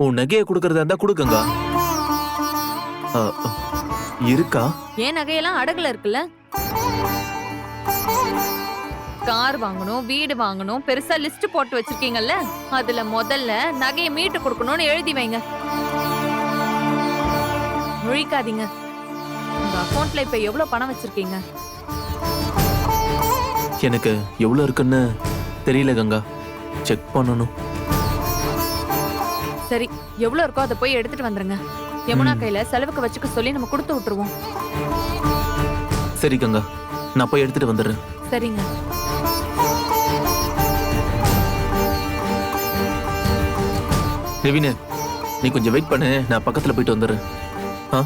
உன் நகையை கொடுக்கறதா இருந்தா கொடு கங்கா ஆ, ஆ, இருக்கா? என் நகையெல்லாம் அடகுல இருக்குல்ல? கார் வாங்கணும் வீடு வாங்கணும் பெருசா லிஸ்ட் போட்டு வச்சிருக்கீங்கல்ல? அதுல முதல்ல நகையை மீட்டு கொடுக்கணும்னு எழுதி வைங்க. முழிக்காதீங்க. உங்க அக்கவுண்ட்ல இப்ப எவ்வளவு பணம் வச்சிருக்கீங்க? எனக்கு எவ்வளவு இருக்குன்னு தெரியல கங்கா. செக் பண்ணணும். சரி எவ்வளவு இருக்கோ அதை போய் எடுத்துட்டு வந்துருங்க. யமுனா. கையில செலவுக்கு வச்சுக்க சொல்லி நம்ம கொடுத்து விட்டுருவோம். சரி கங்கா. நான் போய் எடுத்துட்டு வந்துடுறேன். சரிங்க. ரெவினு நீ கொஞ்சம் வெயிட் பண்ணு. நான் பக்கத்துல போயிட்டு வந்துடுறேன். ஆ?